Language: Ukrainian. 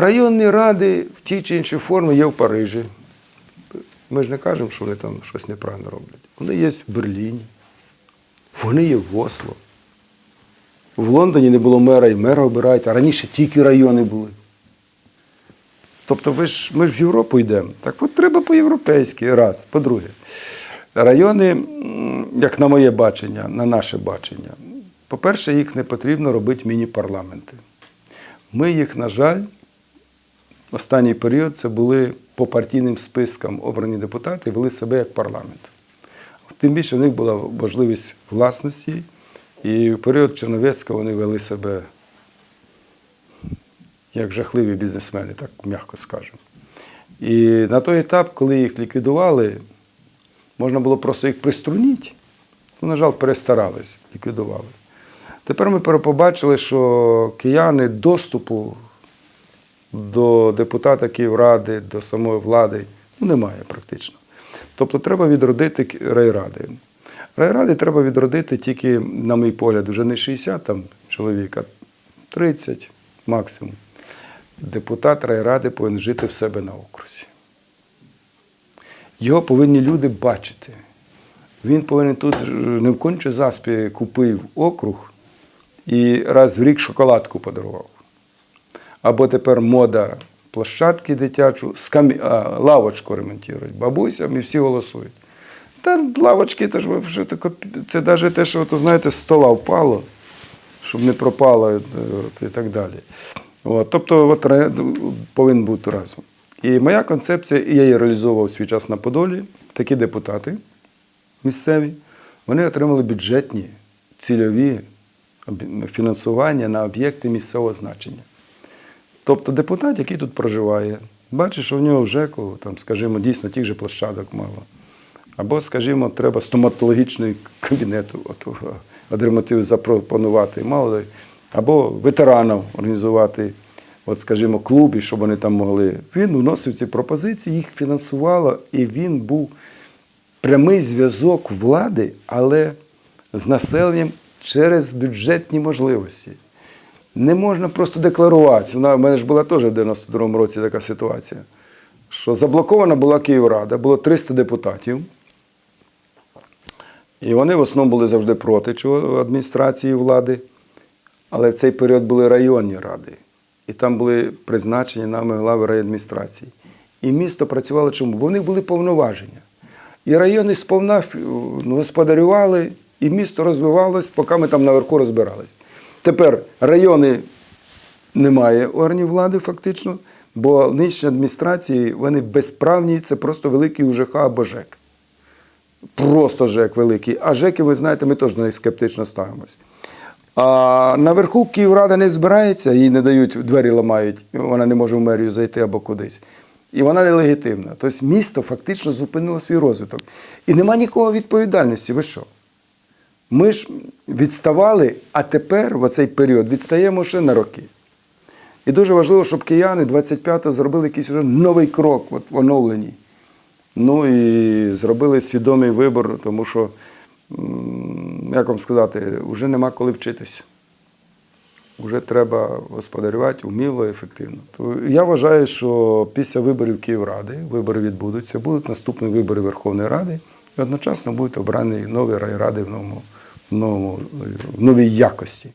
районні ради в тій чи іншій формі є в Парижі. Ми ж не кажемо, що вони там щось неправильно роблять. Вони є в Берліні, вони є в Осло. В Лондоні не було мера і мера обирають, а раніше тільки райони були. Тобто ви ж, ми ж в Європу йдемо. Так от треба по-європейськи, раз. По-друге, райони, як на моє бачення, на наше бачення, по-перше, їх не потрібно робити міні-парламенти. Ми їх, на жаль, останній період це були по партійним спискам обрані депутати вели себе як парламент. Тим більше в них була можливість власності, і в період Черновецька вони вели себе як жахливі бізнесмени, так м'яко скажемо. І на той етап, коли їх ліквідували, можна було просто їх приструнити. Ну, на жаль, перестарались, ліквідували. Тепер ми побачили, що кияни доступу до депутата Київради, до самої влади ну, немає практично. Тобто треба відродити райради. Райради треба відродити тільки, на мій погляд, вже не 60 там чоловік, а 30 максимум. Депутат райради повинен жити в себе на окрузі. Його повинні люди бачити. Він повинен тут не в конче заспі купив округ і раз в рік шоколадку подарував. Або тепер мода площадки дитячу, скамі... а, лавочку ремонтують бабусям і всі голосують. Та лавочки, то ж це навіть те, що то, знаєте, з стола впало, щоб не пропало от, от, і так далі. От, тобто от, повинен бути разом. І моя концепція, і я її реалізовував свій час на Подолі, такі депутати місцеві, вони отримали бюджетні, цільові фінансування на об'єкти місцевого значення. Тобто депутат, який тут проживає, бачить, що в нього в ЖЕКу, там, скажімо, дійсно тих же площадок мало. Або, скажімо, треба стоматологічний кабінет от, запропонувати, мало. Або ветеранам організувати, от, скажімо, клуб, і щоб вони там могли. Він вносив ці пропозиції, їх фінансувало, і він був прямий зв'язок влади, але з населенням через бюджетні можливості. Не можна просто декларуватися. У мене ж була теж в 92-му році така ситуація, що заблокована була Київрада, було 300 депутатів. І вони в основному були завжди проти чого, адміністрації влади. Але в цей період були районні ради. І там були призначені нами глави райадміністрації. І місто працювало чому? Бо в них були повноваження. І райони сповна ну, господарювали, і місто розвивалось, поки ми там наверху розбирались. Тепер райони немає органів влади, фактично, бо нинішні адміністрації вони безправні, це просто великий УЖХ або ЖЕК. Просто ЖЕК великий. А ЖЕКи, ви знаєте, ми теж на них скептично ставимось. А наверху Київрада не збирається, їй не дають, двері ламають, вона не може в мерію зайти або кудись. І вона нелегітимна. Тобто місто фактично зупинило свій розвиток. І нема нікого відповідальності. Ви що? Ми ж відставали, а тепер, в оцей період, відстаємо ще на роки. І дуже важливо, щоб кияни 25-го зробили якийсь новий крок от, в оновленні. Ну і зробили свідомий вибор, тому що, як вам сказати, вже нема коли вчитись. Вже треба господарювати вміло і ефективно. То я вважаю, що після виборів Київради, вибори відбудуться, будуть наступні вибори Верховної Ради, і одночасно будуть обрані нові райради в новому, в новій якості.